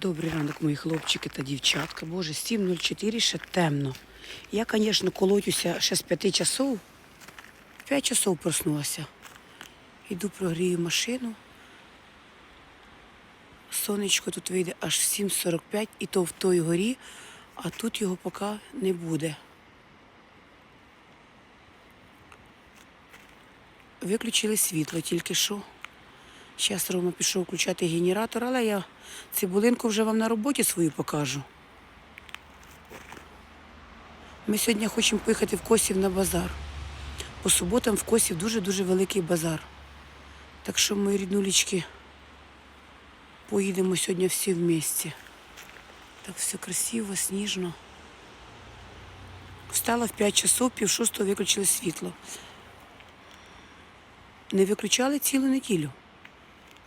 Добрий ранок, мої хлопчики та дівчатка. Боже, 7.04 ще темно. Я, звісно, колотюся ще з 5 часов. 5 часов проснулася. Іду прогрію машину. Сонечко тут вийде аж 7.45 і то в той горі, а тут його поки не буде. Виключили світло тільки що. Зараз Рома пішов включати генератор, але я цибулинку вже вам на роботі свою покажу. Ми сьогодні хочемо поїхати в Косів на базар. По суботам в Косів дуже-дуже великий базар. Так що, мої ріднулечки, поїдемо сьогодні всі в місті. Так все красиво, сніжно. Встала в 5 часов, пів шостого виключили світло. Не виключали цілу неділю.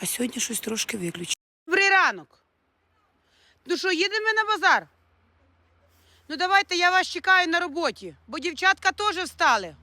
А сьогодні щось трошки виключили. Добрий ранок. Ну що, їдемо на базар? Ну давайте я вас чекаю на роботі, бо дівчатка теж встали.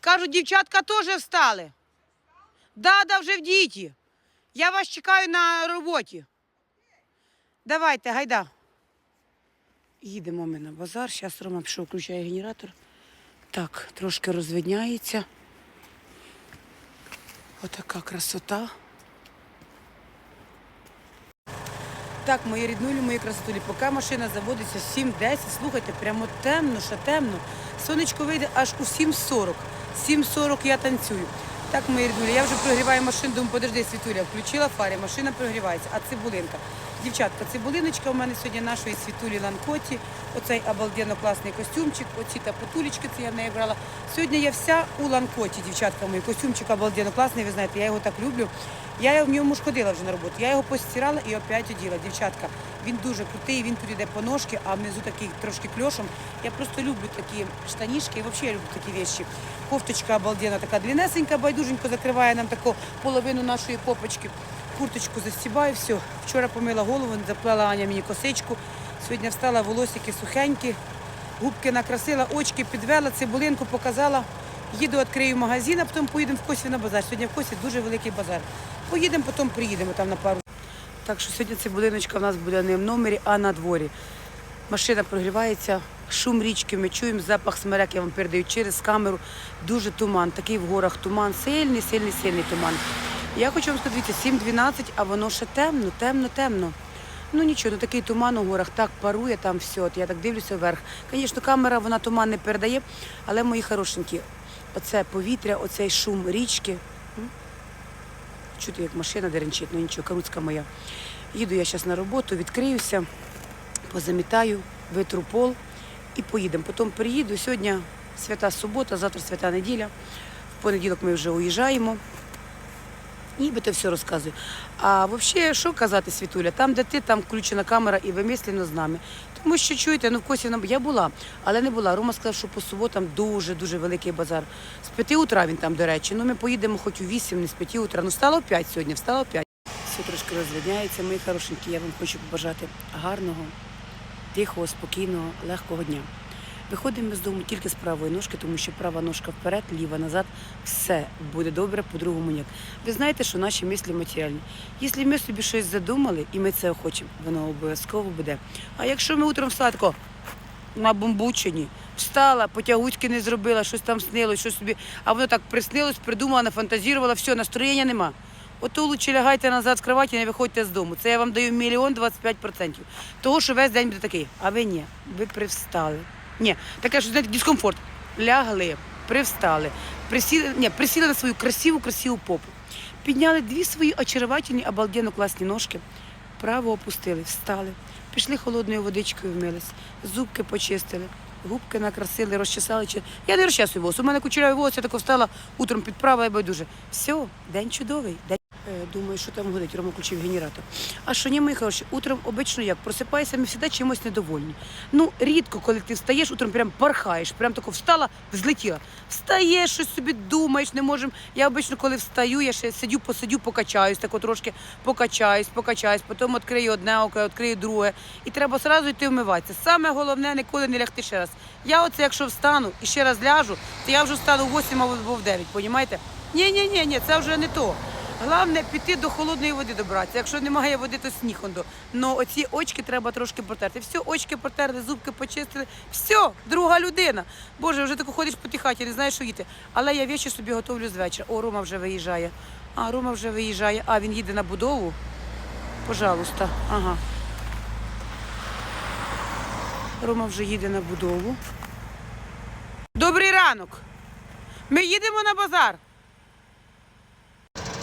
Кажуть, дівчатка теж встали. Да, да, вже в діті. Я вас чекаю на роботі. Давайте, гайда. Їдемо ми на базар. Зараз Рома пішов, включає генератор. Так, трошки розвидняється. Отака красота. Так, мої ріднулі, мої красотулі, поки машина заводиться 7.10, слухайте, прямо темно, ще темно. Сонечко вийде аж у 7.40. 7.40 я танцюю. Так, мої ріднулі, я вже прогріваю машину, думаю, подожди, Світуля, включила фари, машина прогрівається, а цибулинка. Дівчатка, цибулиночка у мене сьогодні нашої світулі Ланкоті. Оцей обалденно класний костюмчик, оці та потулечки, це я в неї брала. Сьогодні я вся у Ланкоті, дівчатка мої. Костюмчик обалденно класний, ви знаєте, я його так люблю. Я в ньому ж ходила вже на роботу. Я його постирала і опять оділа. Дівчатка, він дуже крутий, він тут іде по ножки, а внизу такий трошки кльошем. Я просто люблю такі штанішки і взагалі я люблю такі вещі. Кофточка обалденна, така длиннесенька, байдуженько закриває нам таку половину нашої попочки. Курточку застібаю, все. Вчора помила голову, заплела Аня мені косичку. Сьогодні встала волосики сухенькі, губки накрасила, очки підвела, цибулинку показала. Їду, відкрию магазин, а потім поїдемо в Косів на базар. Сьогодні в Косі дуже великий базар. Поїдемо, потім приїдемо там на пару. Так що сьогодні цибулиночка в нас буде не в номері, а на дворі. Машина прогрівається, шум річки, ми чуємо запах смерек, я вам передаю через камеру. Дуже туман, такий в горах туман, сильний, сильний, сильний туман. Я хочу вам сказати, дивіться, 7-12, а воно ще темно, темно, темно. Ну нічого, ну такий туман у горах, так парує там все. От я так дивлюся вверх. Звісно, камера вона туман не передає, але мої хорошенькі, оце повітря, оцей шум річки. Чути, як машина деренчить, ну нічого, каруцька моя. Їду я зараз на роботу, відкриюся, позамітаю, витру пол і поїдемо. Потім приїду. Сьогодні свята субота, завтра свята неділя. В понеділок ми вже уїжджаємо. Нібито все розказую. А взагалі, що казати, Світуля, там, де ти, там включена камера і вимислено з нами. Тому що чуєте, ну в Косі нам- я була, але не була. Рома сказав, що по суботам дуже-дуже великий базар. З 5 утра він там, до речі. Ну ми поїдемо хоч у 8, не з 5 утра. Ну стало 5 сьогодні, встало 5. Все трошки розвидняється. Мої хорошенькі, я вам хочу побажати гарного, тихого, спокійного, легкого дня. Виходимо з дому тільки з правої ножки, тому що права ножка вперед, ліва назад, все буде добре, по-другому ніяк. Ви знаєте, що наші мислі матеріальні. Якщо ми собі щось задумали і ми це хочемо, воно обов'язково буде. А якщо ми утром тако, на бомбучині, встала, потягучки не зробила, щось там снилось, щось собі, а воно так приснилось, придумала, нафантазірувала, все, настроєння нема. Ото лучше лягайте назад з кроваті, не виходьте з дому. Це я вам даю мільйон 25 процентів. Того, що весь день буде такий. А ви ні, ви привстали. Ні, таке, що знаєте, дискомфорт. Лягли, привстали, присіли, ні, присіли на свою красиву, красиву попу. Підняли дві свої очаровательні, обалденно класні ножки, право опустили, встали, пішли холодною водичкою вмились, зубки почистили, губки накрасили, розчесали. Я не розчесую волос. У мене кучерявий волос, я тако встала утром підправила і байдуже. Все, день чудовий. День... Думаю, що там годить, Рома включив генератор. А що ні, мої утром обично як просипаєшся, ми завжди чимось недовольні. Ну, рідко, коли ти встаєш, утром прям пархаєш, прям тако встала, взлетіла. Встаєш, щось собі думаєш, не можемо. Я обично, коли встаю, я ще сидю, посидю, покачаюсь, тако трошки покачаюсь, покачаюсь, потім відкрию одне око, відкрию друге. І треба одразу йти вмиватися. Саме головне ніколи не лягти ще раз. Я оце, якщо встану і ще раз ляжу, то я вже встану в 8 або в 9, понімаєте? Ні, ні, ні, ні, це вже не то. Головне піти до холодної води добратися. Якщо немає води, то сніг до. Оці очки треба трошки протерти. Все, очки протерли, зубки почистили. Все, друга людина. Боже, вже тако ходиш по тій хаті, не знаєш, що їти. Але я вічі собі готовлю з вечора. О, Рома вже виїжджає. А, Рома вже виїжджає. А, він їде на будову. Пожалуйста. Ага. Рома вже їде на будову. Добрий ранок. Ми їдемо на базар.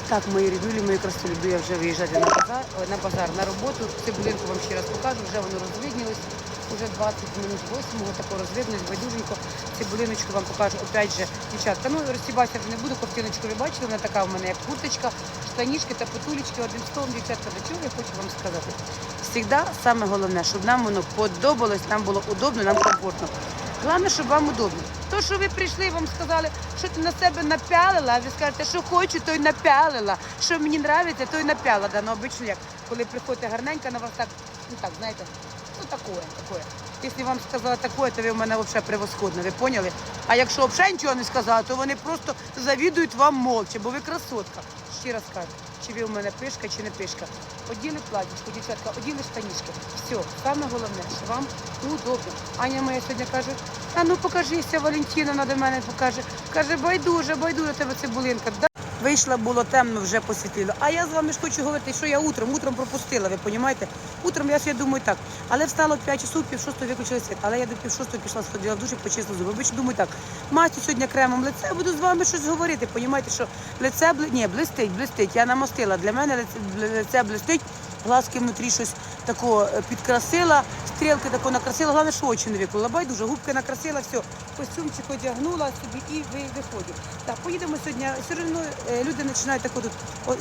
Так, мої рідулі, мої красолюбі, я вже виїжджати на базар, на базар, на роботу. Цибулинку вам ще раз покажу, вже воно розвиднілось. Уже 20 минут 8 тако розвиднилось, байдуженько. Цибулиночку вам покажу, опять же, дівчатка. Ну, розсібатися вже не буду, ковтиночку ви бачили, вона така в мене, як курточка, штанішки та потулечки. Одним словом, дівчатка, до чого я хочу вам сказати. Всігда саме головне, щоб нам воно подобалось, нам було удобно, нам комфортно. Головне, щоб вам удобно. То, що ви прийшли, вам сказали, що ти на себе напялила, а ви скажете, що хочу, то й напялила. Що мені подобається, то й напялила. Да, ну, обично як, коли приходите гарненько на вас так, ну так, знаєте, ну такое, такое. Якщо вам сказала такое, то ви в мене взагалі превосходно, ви поняли? А якщо взагалі нічого не сказали, то вони просто завідують вам молча, бо ви красотка. Ще раз кажу, чи ви у мене пишка, чи не пишка. Оділи платічку, дівчатка, оділи штанішки. Все, саме головне, що вам удобно. Аня моя сьогодні каже, а ну покажися, Валентина до мене покаже. Каже, байдуже, байдуже тебе цибулинка. Вийшла, було темно, вже посвітило. А я з вами ж хочу говорити, що я утром, утром пропустила, ви розумієте? Утром я собі думаю так. Але встала в 5 часов, пів шостого виключила світ. Але я до пів шостого пішла, сходила в душ і почистила зуби. Обично думаю так, мастю сьогодні кремом лице, буду з вами щось говорити. Понімаєте, що лице бли... Ні, блистить, блистить. Я намастила. Для мене лице, лице блистить. Глазки внутрі щось такого е, підкрасила, стрілки тако накрасила, головне, що очі не виклала. Байдуже, губки накрасила, все, костюмчик одягнула собі і ви виходю. Так, поїдемо сьогодні. Все одно е, люди починають тако тут.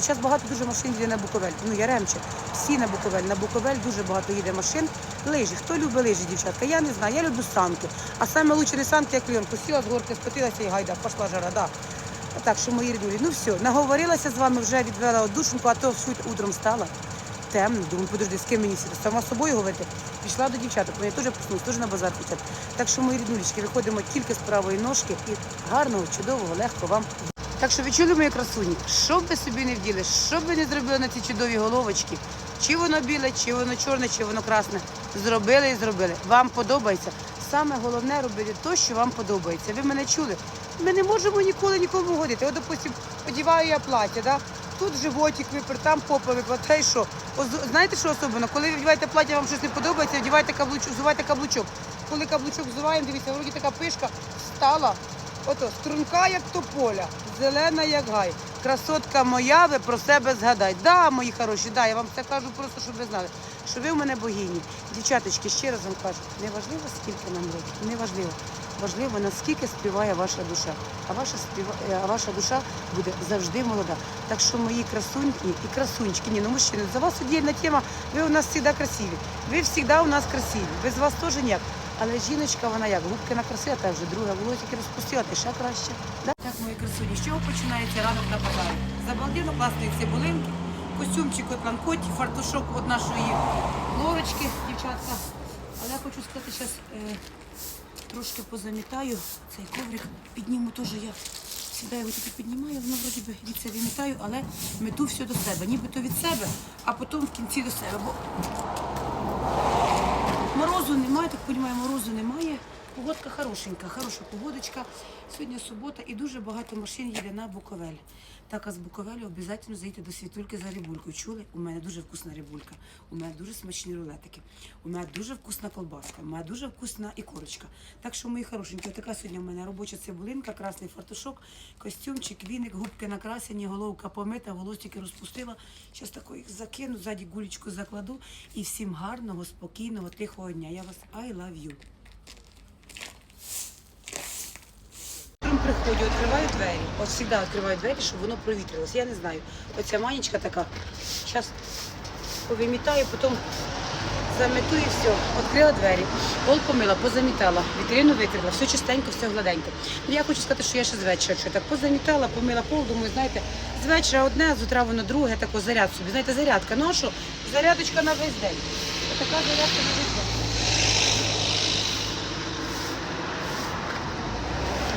Зараз багато дуже машин їде на Буковель. Ну, Яремче, всі на Буковель. На Буковель дуже багато їде машин. Лижі. Хто любить лижі, дівчатка? Я не знаю, я люблю санки. А саме лучше не санки, як клієнт. Сіла з горки, спотилася і гайда, пішла жара, да. Так що мої рідулі, ну все, наговорилася з вами, вже відвела одушеньку, а то суть утром стала. Темно, думаю, подожди, з ким мені сіти? Сама собою говорити. Пішла до дівчаток, вони теж проснулись, теж на базар хотять. Так що, мої рідулечки, виходимо тільки з правої ножки і гарного, чудового, легко вам. Так що ви чули мої красуні, що б ви собі не вділи, що б ви не зробили на ці чудові головочки, чи воно біле, чи воно чорне, чи воно красне. Зробили і зробили. Вам подобається. Саме головне робити те, що вам подобається. Ви мене чули? Ми не можемо ніколи нікому годити. От, допустим, одіваю я плаття, да? Тут животик випер, там попа та що? Знаєте, що особливо? Коли ви вдіваєте плаття, вам щось не подобається, вдівайте каблучок, взувайте каблучок. Коли каблучок взуваємо, дивіться, вроді така пишка стала. Ото струнка, як тополя, зелена, як гай. Красотка моя, ви про себе згадайте. Да, мої хороші, да, я вам це кажу просто, щоб ви знали, що ви в мене богині. Дівчаточки, ще раз вам кажу, не важливо, скільки нам років, не важливо. Важливо, наскільки співає ваша душа. А ваша, співа... е, а ваша душа буде завжди молода. Так що мої красуньки і красунчики, ні, ну мужчини, за вас віддільна тема, ви у нас завжди красиві. Ви завжди у нас красиві. Без вас теж ніяк. Але жіночка, вона як губки накрасила, та вже друга волосики розпустила, ти ще краще. Да? Так, мої красуні, з чого починається ранок на базарі? З обалденно класної цибулинки, костюмчик от ланкоті, фартушок від нашої лорочки, дівчатка. Але я хочу сказати, зараз трошки позамітаю цей коврик, підніму теж я. Сідаю, його тільки піднімаю, воно вроді би від це вимітаю, але мету все до себе. Нібито від себе, а потім в кінці до себе. Бо Морозу немає, так розумію, морозу немає. Погодка хорошенька, хороша погодочка. Сьогодні субота і дуже багато машин їде на Буковель. Так, а з Буковелю обов'язково зайти до світульки за рибулькою. Чули? У мене дуже вкусна рибулька, у мене дуже смачні рулетики, у мене дуже вкусна колбаска, у мене дуже вкусна ікорочка. Так що, мої хорошенькі, така сьогодні у мене робоча цибулинка, красний фартушок, костюмчик, віник, губки накрасені, головка помита, волосики розпустила. Зараз тако їх закину, ззаді гулечку закладу. І всім гарного, спокійного, тихого дня. Я вас I love you. Приходжу, відкриваю двері. От завжди відкриваю двері, щоб воно провітрилося. Я не знаю. Оця манічка така. Зараз повимітаю, потім замету і все. Відкрила двері, пол помила, позамітала, вітрину витерла, все чистенько, все гладенько. Ну, я хочу сказати, що я ще з вечора що так позамітала, помила пол, думаю, знаєте, з вечора одне, з утра воно друге, тако заряд собі. Знаєте, зарядка. Що? Зарядочка на весь день. Така зарядка на весь день.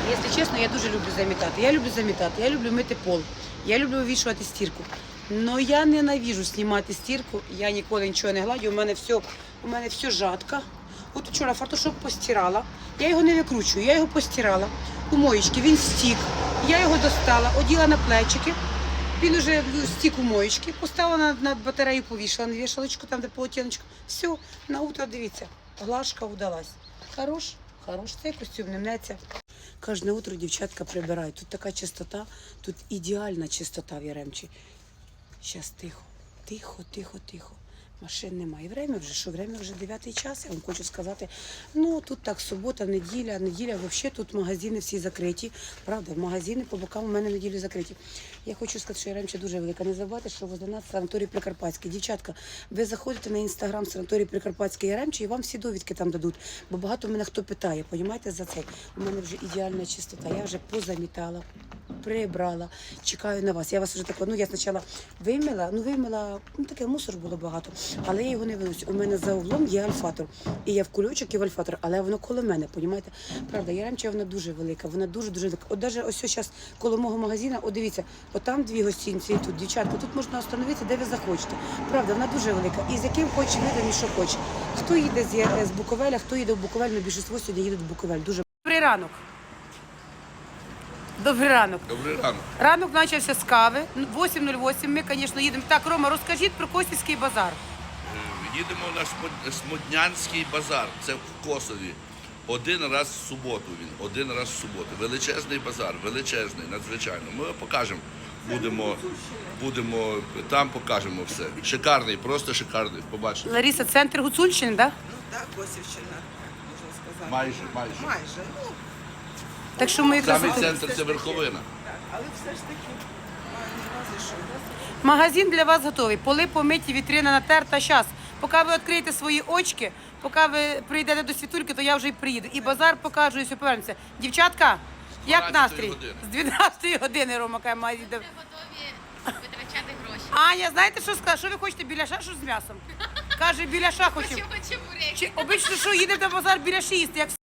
Якщо чесно, я дуже люблю замітати. Я люблю замітати, я люблю мити пол. Я люблю вивішувати стірку. Но я ненавіжу знімати стірку, я ніколи нічого не гладю, у мене все, у мене все жадко. От вчора фартушок постирала, я його не викручую, я його постирала у моєчки, він стік. Я його достала, оділа на плечики, він уже стік у моєчки, поставила над, над батарею, повішала на вішалочку, там де полотенечко. Все, на утро дивіться, глажка вдалась. Хорош, хорош, цей костюм не мнеться. Кожне утро дівчатка прибирають. Тут така чистота, тут ідеальна чистота в Яремчі. Щас тихо, тихо, тихо, тихо. Машин немає. Время вже, що время вже 9 час. Я вам хочу сказати. Ну тут так, субота, неділя, неділя, взагалі тут магазини всі закриті. Правда, магазини по бокам у мене неділю закриті. Я хочу сказати, що Яремча дуже велика. Не забувайте, що возле нас санаторій Прикарпатський. Дівчатка, ви заходите на інстаграм санаторій Прикарпатський Яремчі і вам всі довідки там дадуть. Бо багато мене хто питає, понімаєте, за це. У мене вже ідеальна чистота. Я вже позамітала, прибрала, чекаю на вас. Я вас вже так, ну я спочатку вимила, ну вимила, ну таке мусор було багато, але я його не виносю. У мене за углом є альфатор. І я в кульочок і в альфатор, але воно коло мене, понімаєте? Правда, Яремча вона дуже велика, вона дуже дуже велика. От навіть ось зараз коло мого магазину, от дивіться, от там дві гостинці, і тут дівчатка, тут можна остановитися, де ви захочете. Правда, вона дуже велика. І з яким хоче видом і що хоче. Хто їде з, з Буковеля, хто їде в Буковель, на більшість сьогодні їдуть в Буковель. Дуже добрий ранок. Добрий ранок. Добрий ранок. Ранок почався з кави. 8.08. Ми, звісно, їдемо. Так, Рома, розкажіть про Косівський базар. Е, Їдемо на Смод- Смоднянський базар. Це в Косові. Один раз в суботу він, один раз в суботу. Величезний базар, величезний, надзвичайно. Ми покажемо. Будемо, будемо там покажемо все. Шикарний, просто шикарний. Побачите. Лариса, центр Гуцульщини, так? Да? Ну так, Косівщина, можна сказати. Майже, майже. Майже. Ну, Так що ми якраз... Самий центр це верховина. але все ж таки Магазин для вас готовий. Поли помиті, вітрина натерта. Щас. Поки ви відкриєте свої очки, поки ви прийдете до світульки, то я вже й приїду. І базар покажу, і все повернемося. Дівчатка, як настрій? години. З 12 години Рома каже, має йде. Готові витрачати гроші. Аня, знаєте, що сказала? Що ви хочете біляша, що з м'ясом? Каже, біляша хочемо. Хочемо чебуреки. Чи обично, що їдете в базар біляші їсти, як